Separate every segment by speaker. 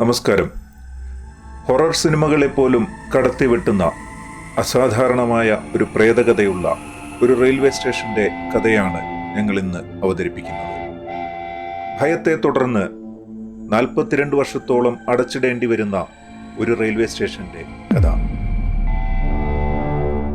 Speaker 1: നമസ്കാരം. ഹൊറർ സിനിമകളെ പോലും കടത്തിവെട്ടുന്ന അസാധാരണമായ ഒരു പ്രേതകഥയുള്ള ഒരു റെയിൽവേ സ്റ്റേഷന്റെ കഥയാണ് ഞങ്ങൾ ഇന്ന് അവതരിപ്പിക്കുന്നത്. ഭയത്തെ തുടർന്ന് നാൽപ്പത്തിരണ്ട് വർഷത്തോളം അടച്ചിടേണ്ടി വരുന്ന ഒരു റെയിൽവേ സ്റ്റേഷന്റെ കഥ.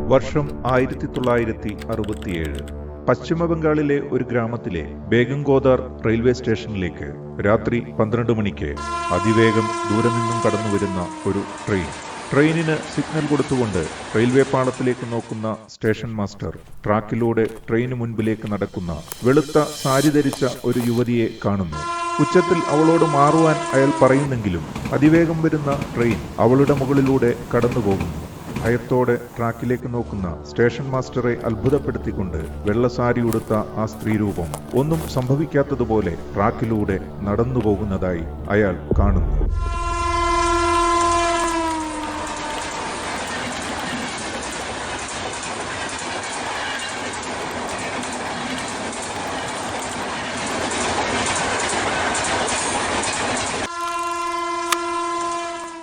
Speaker 1: വർഷം ആയിരത്തി തൊള്ളായിരത്തി അറുപത്തിയേഴ് പശ്ചിമ ബംഗാളിലെ ഒരു ഗ്രാമത്തിലെ ബേഗംഗോദാർ റെയിൽവേ സ്റ്റേഷനിലേക്ക് രാത്രി പന്ത്രണ്ട് മണിക്ക് അതിവേഗം ദൂരെ നിന്നും കടന്നു വരുന്ന ഒരു ട്രെയിൻ. ട്രെയിനിന് സിഗ്നൽ കൊടുത്തുകൊണ്ട് റെയിൽവേ പാളത്തിലേക്ക് നോക്കുന്ന സ്റ്റേഷൻ മാസ്റ്റർ ട്രാക്കിലൂടെ ട്രെയിന് മുൻപിലേക്ക് നടക്കുന്ന വെളുത്ത സാരി ധരിച്ച ഒരു യുവതിയെ കാണുന്നു. ഉച്ചത്തിൽ അവളോട് മാറുവാൻ അയാൾ പറയുന്നെങ്കിലും അതിവേഗം വരുന്ന ട്രെയിൻ അവളുടെ മുകളിലൂടെ കടന്നു പോകുന്നു ഭയത്തോടെ ട്രാക്കിലേക്ക് നോക്കുന്ന സ്റ്റേഷൻ മാസ്റ്ററെ അത്ഭുതപ്പെടുത്തിക്കൊണ്ട് വെള്ളസാരി ഉടുത്ത ആ സ്ത്രീരൂപം ഒന്നും സംഭവിക്കാത്തതുപോലെ ട്രാക്കിലൂടെ നടന്നു പോകുന്നതായി അയാൾ കാണുന്നു.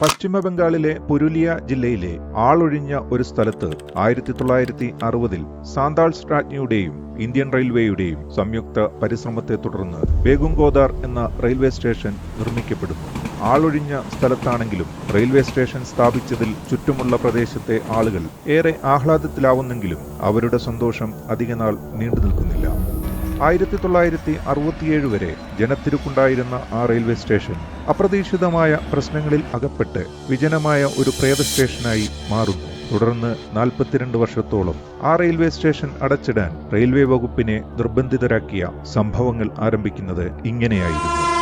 Speaker 1: പശ്ചിമ ബംഗാളിലെ പുരുലിയ ജില്ലയിലെ ആളൊഴിഞ്ഞ ഒരു സ്ഥലത്ത് ആയിരത്തി തൊള്ളായിരത്തി അറുപതിൽ സാന്താൾസ് രാജ്ഞിയുടെയും ഇന്ത്യൻ റെയിൽവേയുടെയും സംയുക്ത പരിശ്രമത്തെ തുടർന്ന് ബേഗുംഗോദാർ എന്ന റെയിൽവേ സ്റ്റേഷൻ നിർമ്മിക്കപ്പെടുന്നു. ആളൊഴിഞ്ഞ സ്ഥലത്താണെങ്കിലും റെയിൽവേ സ്റ്റേഷൻ സ്ഥാപിച്ചതിൽ ചുറ്റുമുള്ള പ്രദേശത്തെ ആളുകൾ ഏറെ ആഹ്ലാദത്തിലാവുന്നെങ്കിലും അവരുടെ സന്തോഷം അധികനാൾ നീണ്ടു നിൽക്കുന്നില്ല ആയിരത്തി തൊള്ളായിരത്തി അറുപത്തിയേഴ് വരെ ജനത്തിരുക്കുണ്ടായിരുന്ന ആ റെയിൽവേ സ്റ്റേഷൻ അപ്രതീക്ഷിതമായ പ്രശ്നങ്ങളിൽ അകപ്പെട്ട് വിജനമായ ഒരു പ്രേത സ്റ്റേഷനായി മാറുന്നു. തുടർന്ന് നാൽപ്പത്തിരണ്ട് വർഷത്തോളം ആ റെയിൽവേ സ്റ്റേഷൻ അടച്ചിടാൻ റെയിൽവേ വകുപ്പിനെ നിർബന്ധിതരാക്കിയ സംഭവങ്ങൾ ആരംഭിക്കുന്നത് ഇങ്ങനെയായിരുന്നു.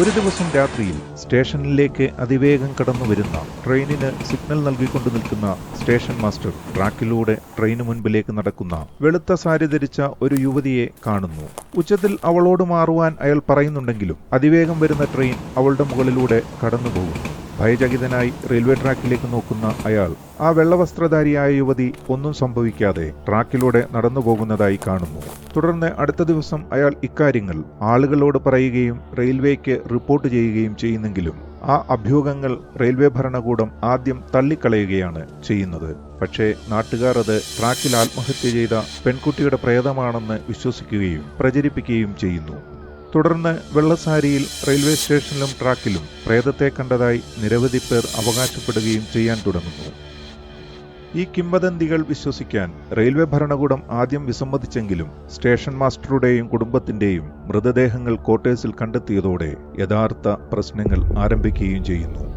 Speaker 1: ഒരു ദിവസം രാത്രിയിൽ സ്റ്റേഷനിലേക്ക് അതിവേഗം കടന്നു വരുന്ന ട്രെയിനിന് സിഗ്നൽ നൽകിക്കൊണ്ട് നിൽക്കുന്ന സ്റ്റേഷൻ മാസ്റ്റർ ട്രാക്കിലൂടെ ട്രെയിന് മുൻപിലേക്ക് നടക്കുന്ന വെളുത്ത സാരി ധരിച്ച ഒരു യുവതിയെ കാണുന്നു. ഉച്ചത്തിൽ അവളോട് മാറുവാൻ അയാൾ പറയുന്നുണ്ടെങ്കിലും അതിവേഗം വരുന്ന ട്രെയിൻ അവളുടെ മുകളിലൂടെ കടന്നു പോകുന്നു ഭയചകിതനായി റെയിൽവേ ട്രാക്കിലേക്ക് നോക്കുന്ന അയാൾ. ആ വെള്ളവസ്ത്രധാരിയായ യുവതി ഒന്നും സംഭവിക്കാതെ ട്രാക്കിലൂടെ നടന്നു പോകുന്നതായി കാണുന്നു. തുടർന്ന് അടുത്ത ദിവസം അയാൾ ഇക്കാര്യങ്ങൾ ആളുകളോട് പറയുകയും റെയിൽവേക്ക് റിപ്പോർട്ട് ചെയ്യുകയും ചെയ്യുന്നെങ്കിലും ആ അഭ്യൂഹങ്ങൾ റെയിൽവേ ഭരണകൂടം ആദ്യം തള്ളിക്കളയുകയാണ് ചെയ്യുന്നത്. പക്ഷേ നാട്ടുകാർ അത് ട്രാക്കിൽ ആത്മഹത്യ ചെയ്ത പെൺകുട്ടിയുടെ പ്രേതമാണെന്ന് വിശ്വസിക്കുകയും പ്രചരിപ്പിക്കുകയും ചെയ്യുന്നു. തുടർന്ന് വെള്ളസാരിയിൽ റെയിൽവേ സ്റ്റേഷനിലും ട്രാക്കിലും പ്രേതത്തെ കണ്ടതായി നിരവധി പേർ അവകാശപ്പെടുകയും ചെയ്യാൻ തുടങ്ങുന്നു. ഈ കിംവദന്തികൾ വിശ്വസിക്കാൻ റെയിൽവേ ഭരണകൂടം ആദ്യം വിസമ്മതിച്ചെങ്കിലും സ്റ്റേഷൻ മാസ്റ്ററുടെയും കുടുംബത്തിന്റെയും മൃതദേഹങ്ങൾ ക്വാർട്ടേഴ്സിൽ കണ്ടെത്തിയതോടെ യഥാർത്ഥ പ്രശ്നങ്ങൾ ആരംഭിക്കുകയും ചെയ്യുന്നു.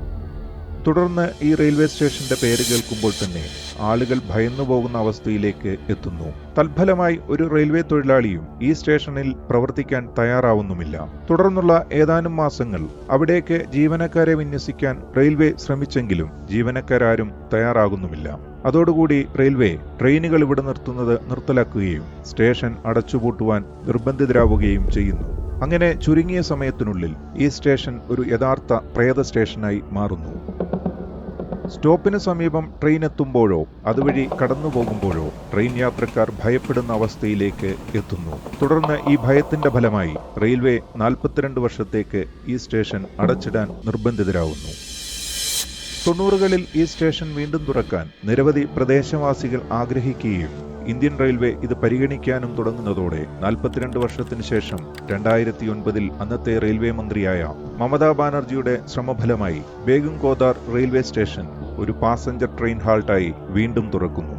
Speaker 1: തുടർന്ന് ഈ റെയിൽവേ സ്റ്റേഷന്റെ പേര് കേൾക്കുമ്പോൾ തന്നെ ആളുകൾ ഭയന്നു പോകുന്ന അവസ്ഥയിലേക്ക് എത്തുന്നു. തൽഫലമായി ഒരു റെയിൽവേ തൊഴിലാളിയും ഈ സ്റ്റേഷനിൽ പ്രവർത്തിക്കാൻ തയ്യാറാവുന്നുമില്ല. തുടർന്നുള്ള ഏതാനും മാസങ്ങൾ അവിടേക്ക് ജീവനക്കാരെ വിന്യസിക്കാൻ റെയിൽവേ ശ്രമിച്ചെങ്കിലും ജീവനക്കാരും തയ്യാറാകുന്നുമില്ല. അതോടുകൂടി റെയിൽവേ ട്രെയിനുകൾ ഇവിടെ നിർത്തുന്നത് നിർത്തലാക്കുകയും സ്റ്റേഷൻ അടച്ചുപൂട്ടുവാൻ നിർബന്ധിതരാവുകയും ചെയ്യുന്നു. അങ്ങനെ ചുരുങ്ങിയ സമയത്തിനുള്ളിൽ ഈ സ്റ്റേഷൻ ഒരു യഥാർത്ഥ പ്രേത സ്റ്റേഷനായി മാറുന്നു. സ്റ്റോപ്പിന് സമീപം ട്രെയിൻ എത്തുമ്പോഴോ അതുവഴി കടന്നു പോകുമ്പോഴോ ട്രെയിൻ യാത്രക്കാർ ഭയപ്പെടുന്ന അവസ്ഥയിലേക്ക് എത്തുന്നു. തുടർന്ന് ഈ ഭയത്തിന്റെ ഫലമായി റെയിൽവേ നാൽപ്പത്തിരണ്ട് വർഷത്തേക്ക് ഈ സ്റ്റേഷൻ അടച്ചിടാൻ നിർബന്ധിതരാകുന്നു തൊണ്ണൂറുകളിൽ ഈ സ്റ്റേഷൻ വീണ്ടും തുറക്കാൻ നിരവധി പ്രദേശവാസികൾ ആഗ്രഹിക്കുകയും ഇന്ത്യൻ റെയിൽവേ ഇത് പരിഗണിക്കാനും തുടങ്ങുന്നതോടെ നാൽപ്പത്തിരണ്ട് വർഷത്തിനു ശേഷം രണ്ടായിരത്തി ഒൻപതിൽ അന്നത്തെ റെയിൽവേ മന്ത്രിയായ മമതാ ബാനർജിയുടെ ശ്രമഫലമായി ബേഗും കോദാർ റെയിൽവേ സ്റ്റേഷൻ ഒരു പാസഞ്ചർ ട്രെയിൻ ഹാൾട്ടായി വീണ്ടും തുറക്കുന്നു.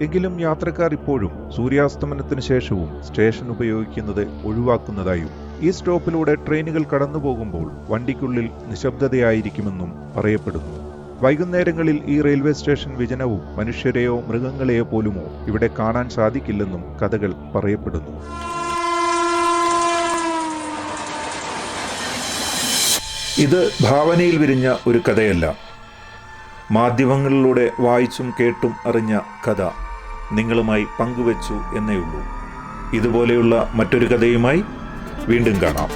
Speaker 1: എങ്കിലും യാത്രക്കാർ ഇപ്പോഴും സൂര്യാസ്തമനത്തിന് ശേഷവും സ്റ്റേഷൻ ഉപയോഗിക്കുന്നത് ഒഴിവാക്കുന്നതായും ഈ സ്റ്റോപ്പിലൂടെ ട്രെയിനുകൾ കടന്നു പോകുമ്പോൾ വണ്ടിക്കുള്ളിൽ നിശബ്ദതയായിരിക്കുമെന്നും പറയപ്പെടുന്നു. വൈകുന്നേരങ്ങളിൽ ഈ റെയിൽവേ സ്റ്റേഷൻ വിജനവും മനുഷ്യരെയോ മൃഗങ്ങളെയോ പോലുമോ ഇവിടെ കാണാൻ സാധിക്കില്ലെന്നും കഥകൾ പറയപ്പെടുന്നു. ഇത് ഭാവനയിൽ വിരിഞ്ഞ ഒരു കഥയല്ല. മാധ്യമങ്ങളിലൂടെ വായിച്ചും കേട്ടും അറിഞ്ഞ കഥ നിങ്ങളുമായി പങ്കുവച്ചു എന്നേയുള്ളൂ ഇതുപോലെയുള്ള മറ്റൊരു കഥയുമായി വീണ്ടും കാണാം.